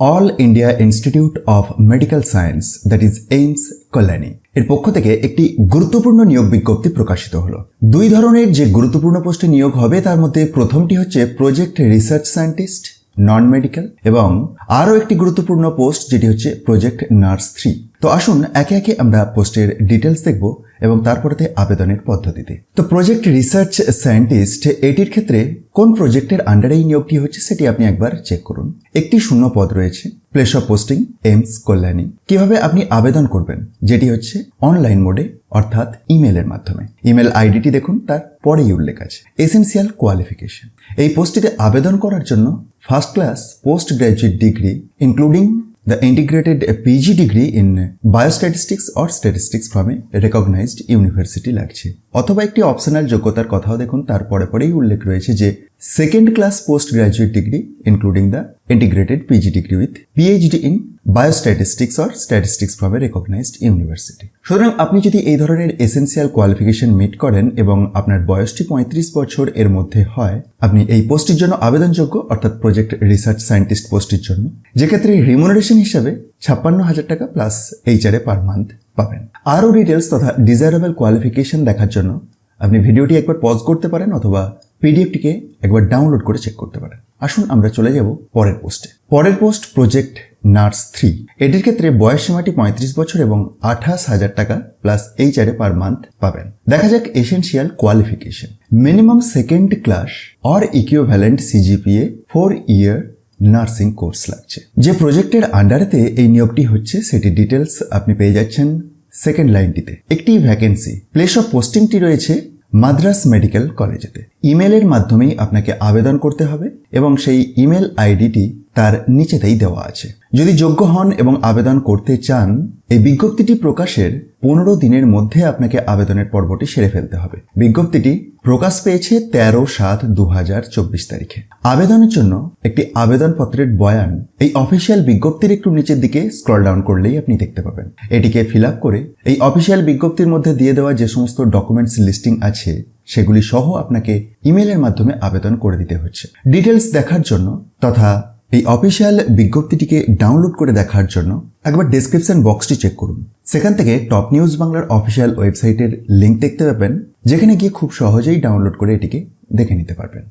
All India institute of medical science that is AIIMS Kalyani এর পক্ষ থেকে একটি গুরুত্বপূর্ণ নিয়োগ বিজ্ঞপ্তি প্রকাশিত হল। দুই ধরনের যে গুরুত্বপূর্ণ পোস্টে নিয়োগ হবে, তার মধ্যে প্রথমটি হচ্ছে project research scientist non medical এবং আরও একটি গুরুত্বপূর্ণ পোস্ট যেটি হচ্ছে প্রজেক্ট নার্স থ্রি তো আসুন একে একে আমরা পোস্টের ডিটেলস দেখব এবং তারপরেতে আবেদনের পদ্ধতিতে। তো প্রজেক্ট রিসার্চ সায়েন্টিস্ট এটির ক্ষেত্রে কোন প্রজেক্টের আন্ডারে এই নিয়োগটি হচ্ছে সেটি আপনি একবার চেক করুন। একটি শূন্য পদ রয়েছে place of posting AIIMS Kalyani. কীভাবে আপনি আবেদন করবেন? যেটি হচ্ছে অনলাইন মোডে অর্থাৎ ইমেলের মাধ্যমে। ইমেল আইডিটি দেখুন, তার পরেই উল্লেখ আছে। এসেন্সিয়াল কোয়ালিফিকেশন এই পোস্টটিতে আবেদন করার জন্য class post graduate degree including the integrated PG degree in biostatistics or statistics from a recognized university লাগছে। অথবা একটি অপশনাল যোগ্যতার কথাও দেখুন, তার পরে পরেই উল্লেখ রয়েছে যে second class post graduate degree including the integrated PG degree with PhD in biostatistics or statistics from a recognised university সুতরাং আপনি যদি এই ধরনের এসেন্সিয়াল কোয়ালিফিকেশন মিট করেন এবং আপনার বয়সটি পঁয়ত্রিশ বছর এর মধ্যে হয়, আপনি এই পোস্টের জন্য আবেদনযোগ্য, অর্থাৎ প্রজেক্ট রিসার্চ সায়েন্টিস্ট পোস্টের জন্য। যেক্ষেত্রে রিমুনারেশন হিসাবে ছাপ্পান্ন হাজার টাকা প্লাস এইচআরএ পার মান্থ পাবেন। আরও ডিটেলস তথা ডিজায়ারেবল কোয়ালিফিকেশন দেখার জন্য আপনি ভিডিওটি একবার পজ করতে পারেন অথবা পিডিএফটিকে একবার ডাউনলোড করে চেক করতে পারেন। আসুন আমরা চলে যাব পরের পোস্টে পরের পোস্ট প্রজেক্ট নার্স থ্রি। এটির ক্ষেত্রে বয়স সীমাটি পঁয়ত্রিশ বছর এবং আঠাশ হাজার টাকা প্লাস এইচআরএ পার মান্থ পাবেন। দেখা যাক essential qualification minimum second class or equivalent CGPA four year nursing course লাগছে। যে প্রজেক্টের আন্ডারেতে এই নিয়োগটি হচ্ছে, সেটি ডিটেলস আপনি পেয়ে যাচ্ছেন সেকেন্ড লাইনটিতে একটি ভ্যাকেন্সি প্লেস অফ পোস্টিংটি রয়েছে মাদ্রাস মেডিকেল কলেজেতে ইমেলের মাধ্যমেই আপনাকে আবেদন করতে হবে এবং সেই ইমেল আইডিটি তার নিচেতেই দেওয়া আছে। যদি যোগ্য হন এবং আবেদন করতে চান, এই বিজ্ঞপ্তিটি প্রকাশের পনেরো দিনের মধ্যে আপনাকে আবেদনের পর্বটি সেরে ফেলতে হবে। বিজ্ঞপ্তিটি প্রকাশ পেয়েছে তেরো সাত দু তারিখে। আবেদনের জন্য একটি আবেদনপত্রের বয়ান এই অফিসিয়াল বিজ্ঞপ্তির একটু নিচের দিকে স্ক্রল ডাউন করলেই আপনি দেখতে পাবেন। এটিকে ফিল করে এই অফিসিয়াল বিজ্ঞপ্তির মধ্যে দিয়ে দেওয়া যে সমস্ত ডকুমেন্টস লিস্টিং আছে, সেগুলি সহ আপনাকে ইমেলের মাধ্যমে আবেদন করে দিতে হচ্ছে। ডিটেলস দেখার জন্য তথা এই অফিসিয়াল বিজ্ঞপ্তিটিকে ডাউনলোড করে দেখার জন্য একবার ডেসক্রিপশন বক্সটি চেক করুন। সেখান থেকে টপ নিউজ বাংলার অফিসিয়াল ওয়েবসাইটের লিঙ্ক দেখতে পাবেন যেখানে গিয়ে খুব সহজেই ডাউনলোড করে এটিকে দেখে নিতে পারবেন।